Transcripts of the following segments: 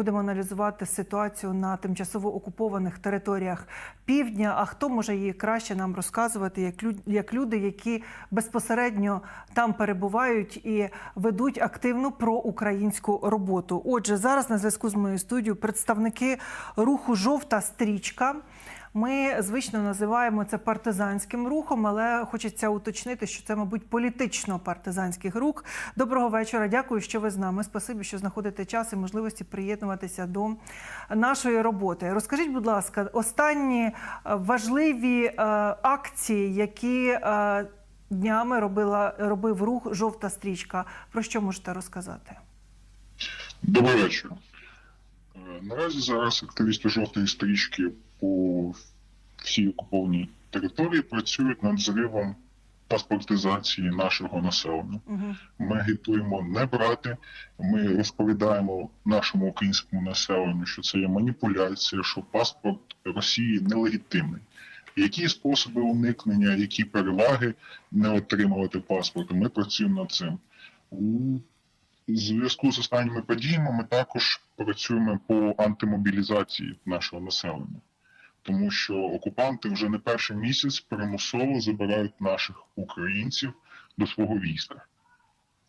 Будемо аналізувати ситуацію на тимчасово окупованих територіях півдня. А хто може її краще нам розказувати, як як люди, які безпосередньо там перебувають і ведуть активну проукраїнську роботу. Отже, зараз на зв'язку з моєю студією представники руху Жовта стрічка. Ми звично називаємо це партизанським рухом, але хочеться уточнити, що це, мабуть, політично-партизанський рух. Доброго вечора. Дякую, що ви з нами. Спасибі, що знаходите час і можливості приєднуватися до нашої роботи. Розкажіть, будь ласка, останні е, важливі е, акції, які е, днями робила робив рух Жовта стрічка. Про що можете розказати? Добрий вечір. Наразі зараз активісти жовтої стрічки по всій окупованій території працюють над зривом паспортизації нашого населення. Угу. Ми агітуємо не брати. Ми розповідаємо нашому українському населенню, що це є маніпуляція, що паспорт Росії нелегітимний. Які способи уникнення, які переваги не отримувати паспорт? Ми працюємо над цим. У зв'язку з останніми подіями ми також працюємо по антимобілізації нашого населення, тому що окупанти вже не перший місяць примусово забирають наших українців до свого війська.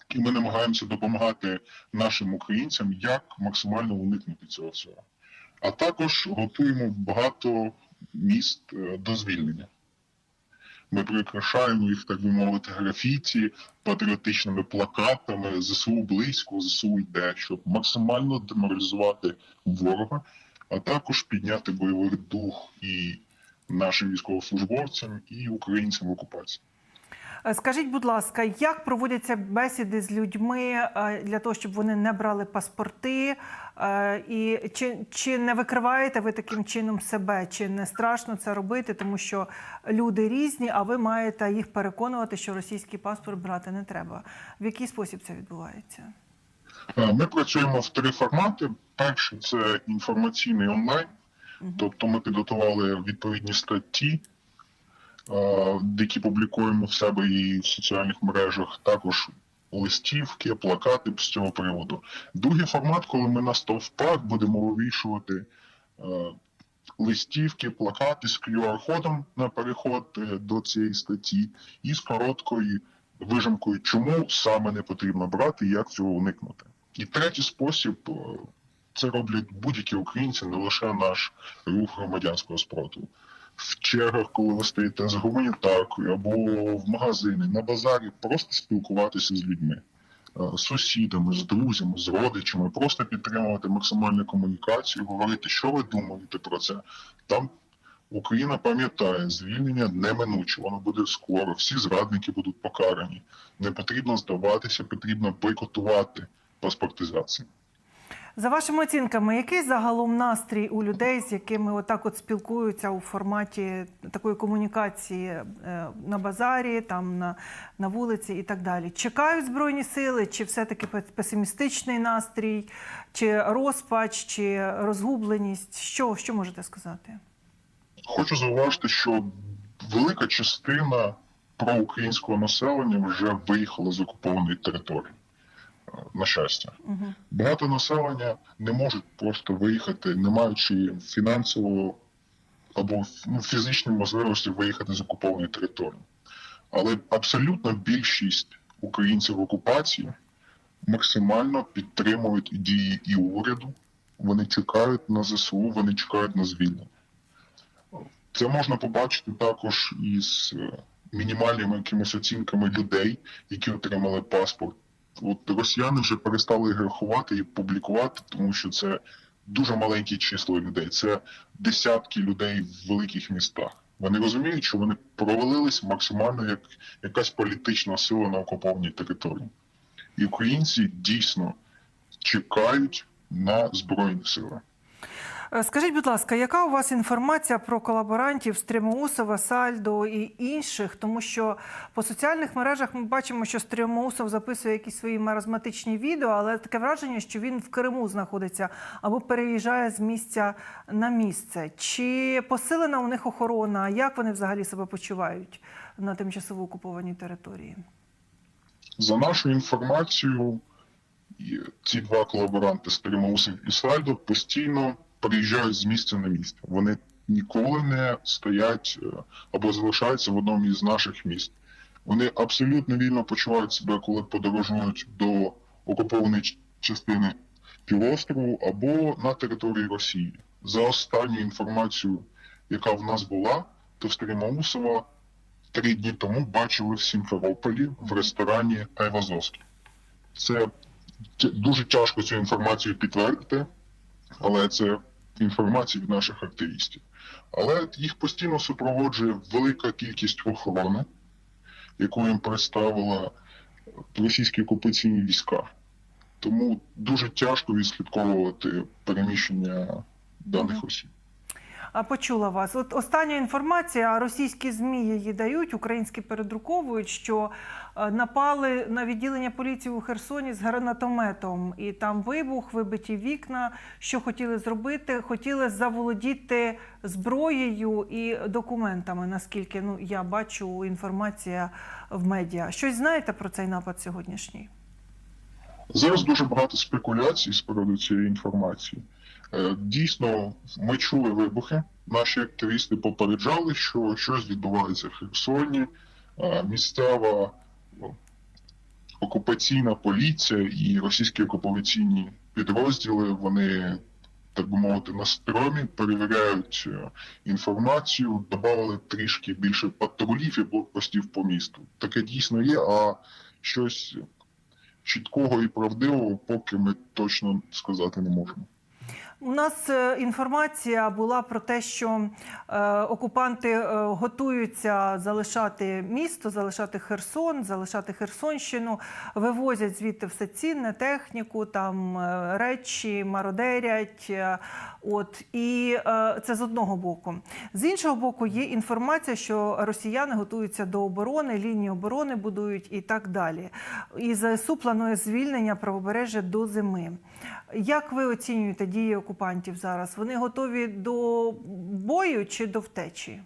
І ми намагаємося допомагати нашим українцям, як максимально уникнути цього всього. А також готуємо багато міст е, до звільнення. Ми прикрашаємо їх, так би мовити, графіті, патріотичними плакатами, ЗСУ близько, ЗСУ йде, щоб максимально деморалізувати ворога, а також підняти бойовий дух і нашим військовослужбовцям, і українцям в окупації. Е, Скажіть, будь ласка, як проводяться бесіди з людьми е, для того, щоб вони не брали паспорти? Е, І чи, чи не викриваєте ви таким чином себе? Чи не страшно це робити, тому що люди різні, а ви маєте їх переконувати, що російський паспорт брати не треба? В який спосіб це відбувається? Е, Ми працюємо в три формати. Перший це інформаційний онлайн, тобто ми підготували відповідні статті, е, які публікуємо в себе і в соціальних мережах, також листівки, плакати з цього приводу. Другий формат, коли ми на стовпах будемо вивішувати е, листівки, плакати з QR-кодом на переход до цієї статті і з короткою вижимкою, чому саме не потрібно брати як цього уникнути. І третій спосіб е, це роблять будь-які українці, не лише наш рух громадянського спротиву. В чергах, коли ви стоїте з гуманітаркою або в магазині, на базарі, просто спілкуватися з людьми, е, з сусідами, з друзями, з родичами, просто підтримувати максимальну комунікацію, говорити, що ви думаєте про це. Там Україна пам'ятає, звільнення неминуче, воно буде скоро, всі зрадники будуть покарані. Не потрібно здаватися, потрібно бойкотувати паспортизацію. За вашими оцінками, який загалом настрій у людей, з якими отак от спілкуються у форматі такої комунікації е, на базарі, там на, на вулиці і так далі? Чекають збройні сили, чи все-таки песимістичний настрій, чи розпач, чи розгубленість? Що, що можете сказати? Хочу зауважити, що велика частина проукраїнського населення вже виїхала з окупованої території. е, На щастя, Угу. багато населення не можуть просто виїхати, не маючи фінансового або ну, фізичної можливості виїхати з окупованої території. Але абсолютна більшість українців в окупації максимально підтримують дії і уряду. Вони чекають на ЗСУ, вони чекають на звільнення. Це можна побачити також із е, мінімальними якимись оцінками людей, які отримали паспорт. От росіяни вже перестали їх рахувати і публікувати, тому що це дуже маленьке число людей. Це десятки людей в великих містах. Вони розуміють, що вони провалились максимально як якась політична сила на окупованій території. І українці дійсно чекають на збройні сили. Е, Скажіть, будь ласка, яка у вас інформація про колаборантів Стрімоусова, Сальдо і інших? Тому що по соціальних мережах ми бачимо, що Стрімоусов записує якісь свої маразматичні відео, але таке враження, що він в Криму знаходиться або переїжджає з місця на місце. Чи посилена у них охорона? Як вони взагалі себе почувають на тимчасово окупованій території? За нашою інформацією, ці два колаборанти Стримаусов і Сальдо постійно приїжджають з місця на місце. Вони ніколи не стоять е, або залишаються в одному із наших міст. Вони абсолютно вільно почувають себе, коли подорожують до окупованої частини півострову або на території Росії. За останню інформацію, яка в нас була, то Стримаусова три дні тому бачили в Сімферополі в ресторані Айвазовський. Це дуже тяжко цю інформацію підтвердити, але це інформація від наших активістів. Але їх постійно супроводжує велика кількість охорони, яку їм представила російські окупаційні війська. Тому дуже тяжко відслідковувати переміщення даних осіб. Почула вас. От остання інформація, російські змі її дають, українські передруковують, що е, напали на відділення поліції у Херсоні з гранатометом, і там вибух, вибиті вікна. Що хотіли зробити? Хотіли заволодіти зброєю і документами. Наскільки ну я бачу інформація в медіа. Щось знаєте про цей напад сьогоднішній? Зараз дуже багато спекуляцій з приводу цієї інформації. Е, Дійсно, ми чули вибухи. Наші активісти попереджали, що щось відбувається в Херсоні. Е, Місцева окупаційна поліція і російські окупаційні підрозділи вони, так би мовити, на стромі перевіряють е, інформацію, додали трішки більше патрулів і блокпостів по місту. Таке дійсно є, а щось чіткого і правдивого, поки ми точно сказати не можемо. У нас е, інформація була про те, що е, окупанти е, готуються залишати місто, залишати Херсон, залишати Херсонщину, вивозять звідти все цінне, техніку, там речі, мародерять. От і це з одного боку. З іншого боку, є інформація, що росіяни готуються до оборони, лінії оборони будують і так далі. І ЗСУ планує звільнення правобережжя до зими. Як ви оцінюєте дії окупантів зараз? Вони готові до бою чи до втечі?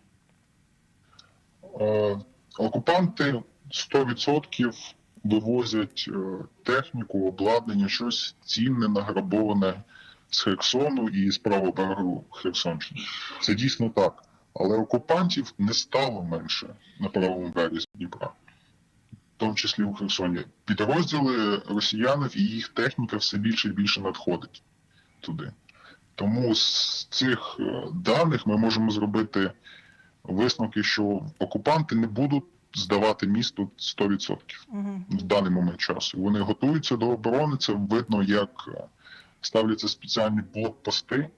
Е, Окупанти 100% вивозять е, техніку, обладнання, щось цінне, награбоване з Херсону і з правого берегу Херсонщини. Це дійсно так. Але окупантів не стало менше на правому березі Дніпра, в тому числі у Херсоні. Підрозділи росіянів і їх техніка все більше і більше надходить туди. Тому з цих е, даних ми можемо зробити висновки, що окупанти не будуть здавати місто 100% Угу. в даний момент часу. Вони готуються до оборони. Це видно, як е, ставляться спеціальні блокпости е,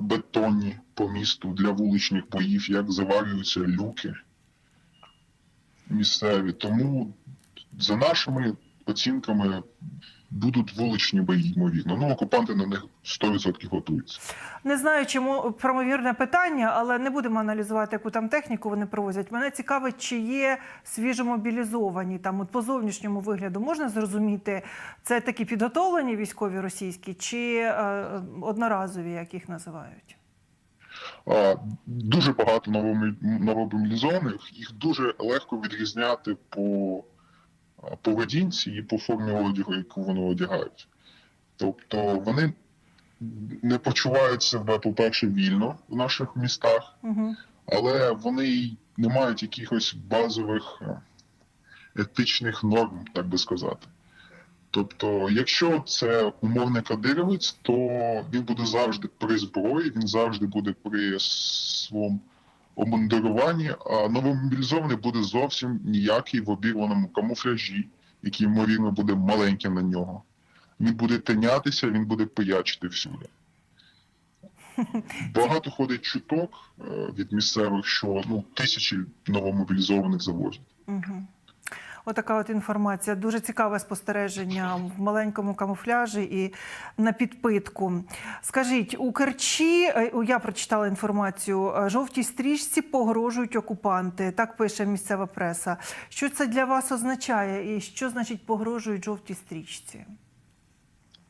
бетонні по місту для вуличних боїв, як завалюються люки місцеві. Тому за нашими оцінками будуть вуличні бої, ймовірно. Ну, окупанти на них 100% готуються. Не знаю, чому правомірне питання, але не будемо аналізувати, яку там техніку вони провозять. Мене цікавить, чи є свіжомобілізовані там от по зовнішньому вигляду. Можна зрозуміти, це такі підготовлені військові російські чи е, одноразові, як їх називають? Дуже багато новомобілізованих, їх дуже легко відрізняти по поведінці і по формі одягу, яку вони одягають. Тобто вони не почувають себе, по-перше, вільно в наших містах, Угу. але вони не мають якихось базових е, етичних норм, так би сказати. Тобто, якщо це умовний кадировець, то він буде завжди при зброї, він завжди буде при своєму обмундируванні, а новомобілізований буде зовсім ніякий в обірваному камуфляжі, який, ймовірно, буде маленьким на нього. Він буде тинятися, він буде пиячити всюди. Багато ходить чуток е, від місцевих, що ну, тисячі новомобілізованих завозять. Отака от інформація. Дуже цікаве спостереження в маленькому камуфляжі і на підпитку. Скажіть, у Керчі, е, я прочитала інформацію, е, жовтій стрічці погрожують окупанти. Так пише місцева преса. Що це для вас означає і що значить погрожують жовтій стрічці?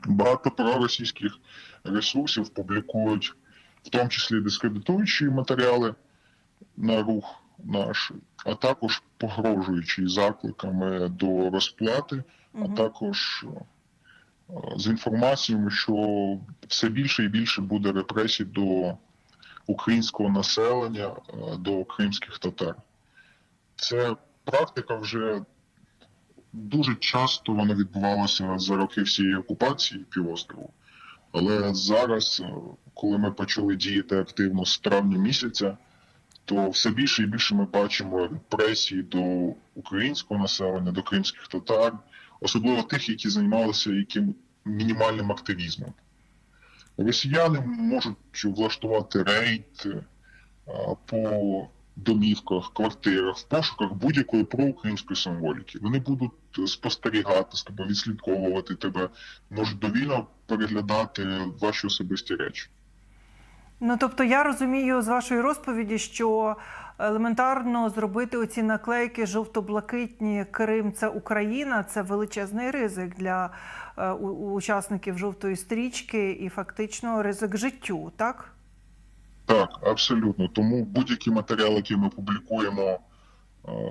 Багато проросійських ресурсів публікують, в тому числі дискредитуючі матеріали на рух наш, а також погрожуючи закликами до розплати, а також з інформаціями, що все більше і більше буде репресій до українського населення, е, до кримських татар. Це практика вже дуже часто вона відбувалася за роки всієї окупації півострову. Але зараз, е, коли ми почали діяти активно з травня місяця, то все більше і більше ми бачимо репресії до українського населення, до кримських татар, особливо тих, які займалися яким мінімальним активізмом. Росіяни можуть влаштувати рейд е, по домівках, квартирах, в пошуках будь-якої проукраїнської символіки. Вони будуть спостерігати з тобою, відслідковувати тебе, можуть довільно переглядати ваші особисті речі. Ну тобто я розумію з вашої розповіді, що елементарно зробити оці наклейки жовто-блакитні Крим це Україна, це величезний ризик для е, учасників жовтої стрічки і фактично ризик життю, так? Так, абсолютно. Тому будь-які матеріали, які ми публікуємо е,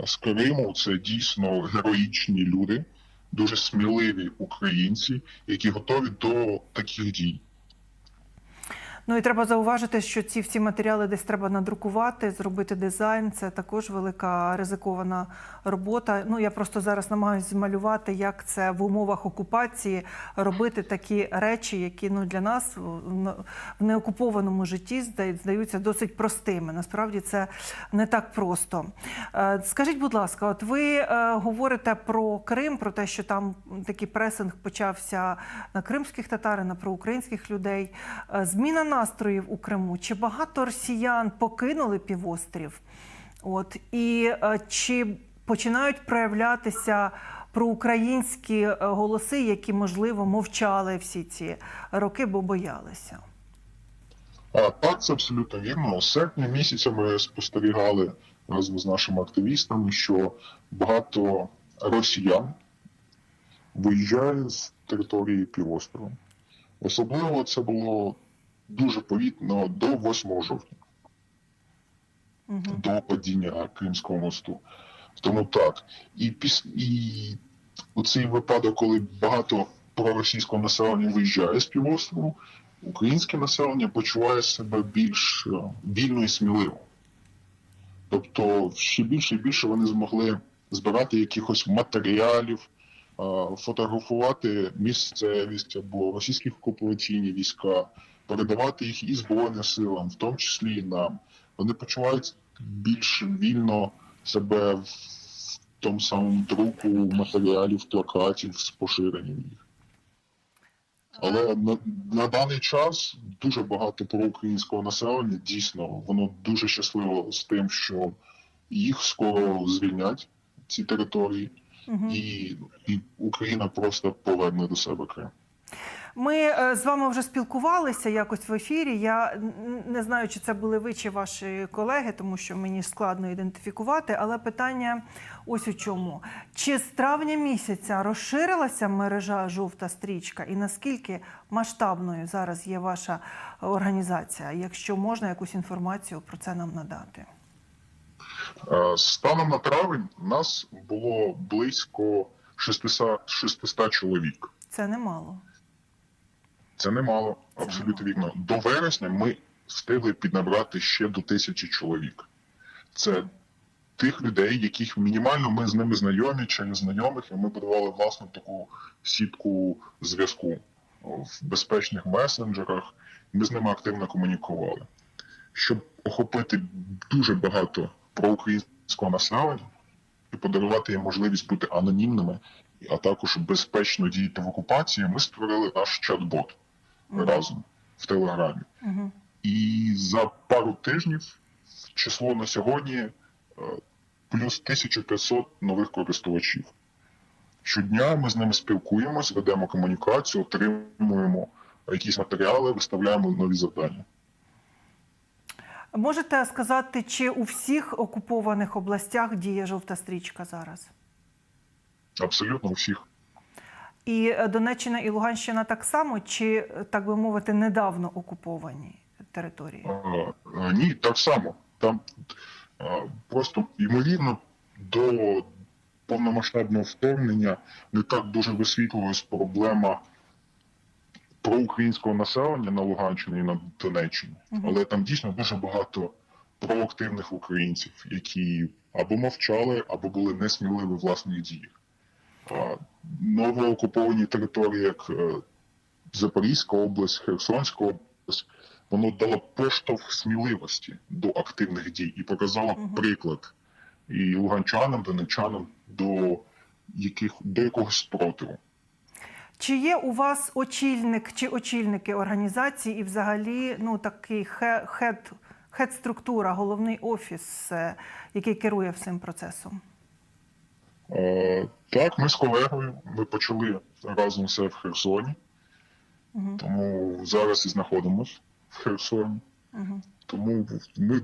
з Криму, це дійсно героїчні люди, дуже сміливі українці, які готові до таких дій. Ну і треба зауважити, що ці всі матеріали десь треба надрукувати, зробити дизайн. Це також велика ризикована робота. Ну я просто зараз намагаюся змалювати, як це в умовах окупації робити такі речі, які ну для нас в неокупованому житті здаються досить простими. Насправді це не так просто. Е, Скажіть, будь ласка, от ви е, говорите про Крим, про те, що там такий пресинг почався на кримських татар, і на проукраїнських людей. Е, Зміна настроїв у Криму. Чи багато росіян покинули півострів? От і е, чи починають проявлятися проукраїнські е, голоси, які можливо мовчали всі ці роки, бо боялися? А так, це абсолютно вірно. З серпня місяця ми спостерігали разом з нашими активістами, що багато росіян виїжджає з території півострова. Особливо це було дуже повітно до 8 жовтня. Угу. до падіння Кримського мосту. Тому так. І, піс... і у цей випадок, коли багато проросійського населення виїжджає з півострову, українське населення почуває себе більш е, вільно і сміливо. Тобто ще більше і більше вони змогли збирати якихось матеріалів, е, фотографувати місцевість або російські окупаційні війська, передавати їх і Збройним силам, в тому числі і нам. Вони почувають більш вільно себе в тому самому друку матеріалів, плакатів з поширенням їх. Але на, на даний час дуже багато проукраїнського населення дійсно воно дуже щасливо з тим, що їх скоро звільнять ці території, Угу. і, і Україна просто поверне до себе Крим. Ми е, з вами вже спілкувалися якось в ефірі. Я не знаю, чи це були ви чи ваші колеги, тому що мені складно ідентифікувати. Але питання ось у чому: чи з травня місяця розширилася мережа жовта стрічка, і наскільки масштабною зараз є ваша організація? Якщо можна якусь інформацію про це нам надати? Е, Станом на травень нас було близько 600, 600 чоловік. Це немало. Це немало, абсолютно вірно. До вересня ми встигли піднабрати ще до тисячі чоловік. Це тих людей, яких мінімально ми з ними знайомі чи не знайомих, і ми будували власну таку сітку зв'язку в безпечних месенджерах. Ми з ними активно комунікували. Щоб охопити дуже багато проукраїнського населення і подарувати їм можливість бути анонімними, а також безпечно діяти в окупації, ми створили наш чат-бот разом в Телеграмі. І за пару тижнів число на сьогодні е, плюс 1500 нових користувачів. Щодня ми з ними спілкуємось, ведемо комунікацію, отримуємо якісь матеріали, виставляємо нові завдання. Можете сказати, чи у всіх окупованих областях діє жовта стрічка зараз? Абсолютно у всіх. І е, Донеччина і Луганщина так само, чи, е, так би мовити, недавно окуповані території? Е, Ні, так само. Там просто ймовірно до повномасштабного вторгнення не так дуже висвітлювалась проблема проукраїнського населення на Луганщині і на Донеччині, але там дійсно дуже багато проактивних українців, які або мовчали, або були несміливі в власних діях. Новоокуповані території, як е, Запорізька область, Херсонська область, воно дало поштовх сміливості до активних дій і показало Мгм. приклад і луганчанам, донечанам до яких до якогось спротиву. Чи є у вас очільник чи очільники організації і взагалі ну такий хед, хед-структура, головний офіс, е, який керує всім процесом? Е, так, ми з колегою ми почали разом все в Херсоні, Угу. тому зараз і знаходимося в Херсоні. Угу. Тому ми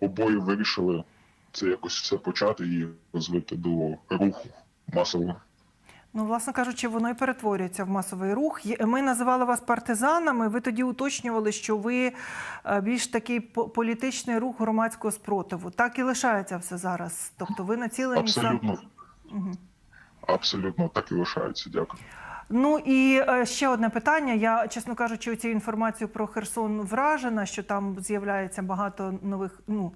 обоє вирішили це якось все почати і розвити до руху масового. Ну, власне кажучи, воно і перетворюється в масовий рух. Ми називали вас партизанами. Ви тоді уточнювали, що ви е, більш такий по- політичний рух громадського спротиву. Так і лишається все зараз. Тобто ви націлені Абсолютно, Угу. абсолютно так і лишається. Дякую. Ну і е, ще одне питання. Я, чесно кажучи, цю інформацію про Херсон вражена, що там з'являється багато нових ну,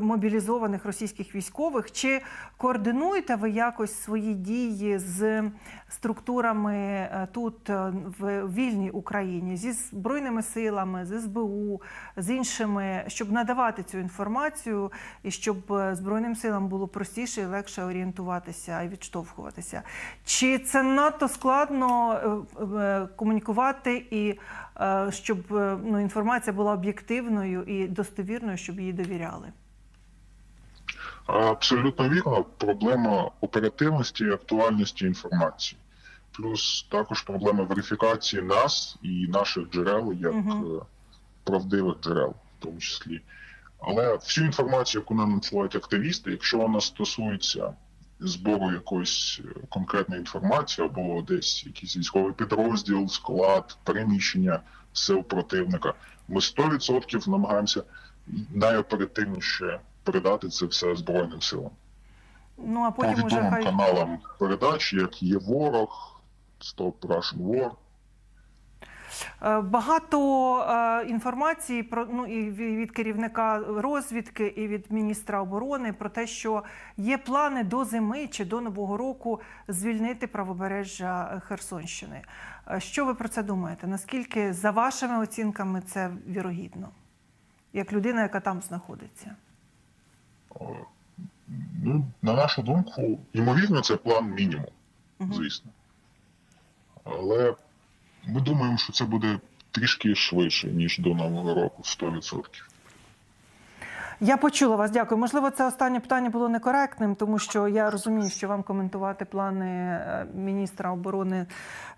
мобілізованих російських військових. Чи координуєте ви якось свої дії з структурами е, тут е, в вільній Україні зі збройними силами, з СБУ, з іншими, щоб надавати цю інформацію і щоб е, збройним силам було простіше і легше орієнтуватися і відштовхуватися? Чи це надто складно комунікувати і щоб ну, інформація була об'єктивною і достовірною, щоб їй довіряли? Абсолютно вірно. Проблема оперативності і актуальності інформації. Плюс також проблема верифікації нас і наших джерел як е, правдивих джерел, в тому числі. Але всю інформацію, яку нам надсилають активісти, якщо вона стосується збору якоїсь е, конкретної інформації або десь якийсь військовий підрозділ, склад, переміщення сил противника, ми 100% намагаємося найоперативніше передати це все Збройним силам. Ну а потім уже відомим хай каналам передач, як є ворог, Stop Russian War. Е, Багато е, інформації про ну і від керівника розвідки, і від міністра оборони про те, що є плани до зими чи до нового року звільнити правобережжя Херсонщини. Е, Що ви про це думаєте? Наскільки за вашими оцінками це вірогідно? Як людина, яка там знаходиться? Ну, на нашу думку, ймовірно, це план мінімум, звісно. Але ми думаємо, що це буде трішки швидше, ніж до Нового року, 100%. Я почула вас, дякую. Можливо, це останнє питання було некоректним, тому що я розумію, що вам коментувати плани е, міністра оборони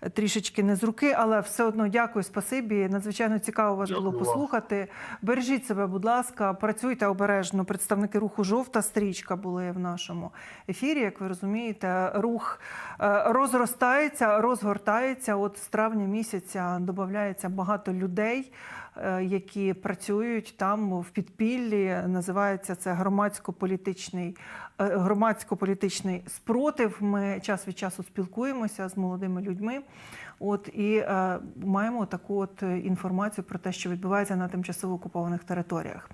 е, трішечки не з руки, але все одно дякую, спасибі. Надзвичайно цікаво вас Дякую було послухати. Бережіть себе, будь ласка, працюйте обережно. Представники руху Жовта стрічка були в нашому ефірі. Як ви розумієте, рух е, розростається, розгортається. От з травня місяця додається багато людей які працюють там в підпіллі. Називається це громадсько-політичний е, громадсько-політичний спротив. Ми час від часу спілкуємося з молодими людьми. От і е, маємо таку от інформацію про те, що відбувається на тимчасово окупованих територіях.